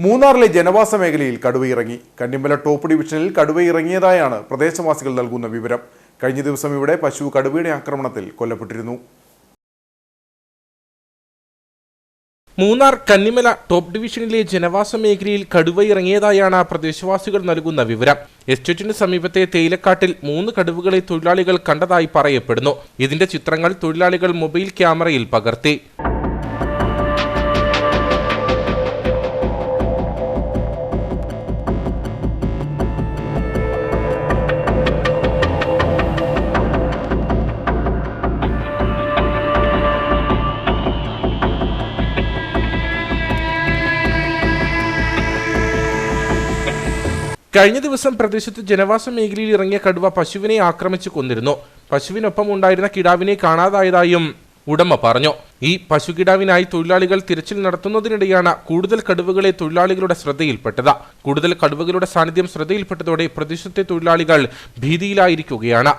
മൂന്നാറിലെ ജനവാസ മേഖലയിൽ കടുവയിറങ്ങി. കന്നിമല ടോപ്പ് ഡിവിഷനിൽ കടുവയിറങ്ങിയതായാണ് പ്രദേശവാസികൾ നൽകുന്ന വിവരം. കഴിഞ്ഞ ദിവസം ഇവിടെ പശു കടുവയുടെ ആക്രമണത്തിൽ കൊല്ലപ്പെട്ടിരുന്നു. മൂന്നാർ കന്നിമല ടോപ്പ് ഡിവിഷനിലെ ജനവാസ മേഖലയിൽ കടുവ ഇറങ്ങിയതായാണ് പ്രദേശവാസികൾ നൽകുന്ന വിവരം. എസ്റ്റേറ്റിന് സമീപത്തെ തേയിലക്കാട്ടിൽ മൂന്ന് കടുവകളെ തൊഴിലാളികൾ കണ്ടതായി പറയപ്പെടുന്നു. ഇതിന്റെ ചിത്രങ്ങൾ തൊഴിലാളികൾ മൊബൈൽ ക്യാമറയിൽ പകർത്തി. കഴിഞ്ഞ ദിവസം പ്രദേശത്ത് ജനവാസ മേഖലയിൽ ഇറങ്ങിയ കടുവ പശുവിനെ ആക്രമിച്ചു കൊന്നിരുന്നു. പശുവിനൊപ്പം ഉണ്ടായിരുന്ന കിടാവിനെ കാണാതായതായും ഉടമ പറഞ്ഞു. ഈ പശുകിടാവിനായി തൊഴിലാളികൾ തിരച്ചിൽ നടത്തുന്നതിനിടെയാണ് കൂടുതൽ കടുവകളെ തൊഴിലാളികളുടെ ശ്രദ്ധയിൽപ്പെട്ടത്. കൂടുതൽ കടുവകളുടെ സാന്നിധ്യം ശ്രദ്ധയിൽപ്പെട്ടതോടെ പ്രദേശത്തെ തൊഴിലാളികൾ ഭീതിയിലായിരിക്കുകയാണ്.